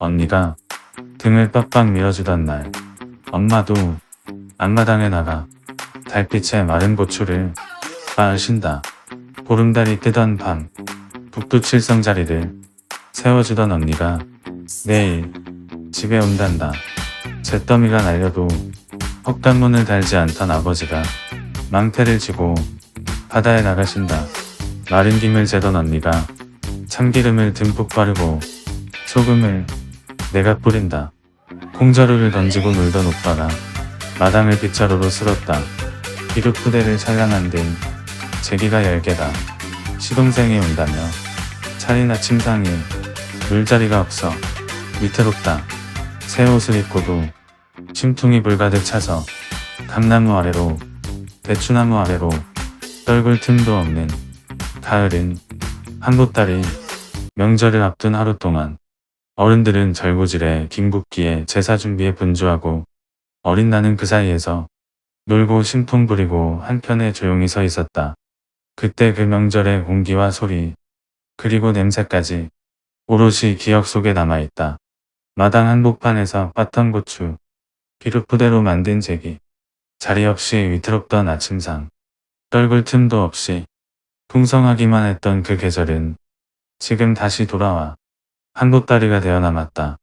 언니가 등을 빡빡 밀어주던 날 엄마도 앞마당에 나가 달빛에 마른 고추를 빠으신다. 보름달이 뜨던 밤 북두칠성 자리를 세워주던 언니가 내일 집에 온단다. 잿더미가 날려도 헛간문을 달지 않던 아버지가 망태를 쥐고 바다에 나가신다. 마른 김을 재던 언니가 참기름을 듬뿍 바르고 소금을 내가 뿌린다. 콩자루를 던지고 놀던 오빠가 마당을 빗자루로 쓸었다. 비료 푸대를 찰랑한 등 제기가 열 개다. 시동생이 온다며 차린 아침상에 놀자리가 없어 위태롭다. 새 옷을 입고도 심퉁이 불가득 차서 감나무 아래로 대추나무 아래로 떨굴 틈도 없는 가을은 한보따리 명절을 앞둔 하루 동안 어른들은 절구질에 김국기에 제사 준비에 분주하고 어린 나는 그 사이에서 놀고 심통 부리고 한편에 조용히 서 있었다. 그때 그 명절의 공기와 소리 그리고 냄새까지 오롯이 기억 속에 남아있다. 마당 한복판에서 팠던 고추 비루푸대로 만든 제기 자리 없이 위태롭던 아침상 떨굴 틈도 없이 풍성하기만 했던 그 계절은 지금 다시 돌아와 한보따리가 되어 남았다.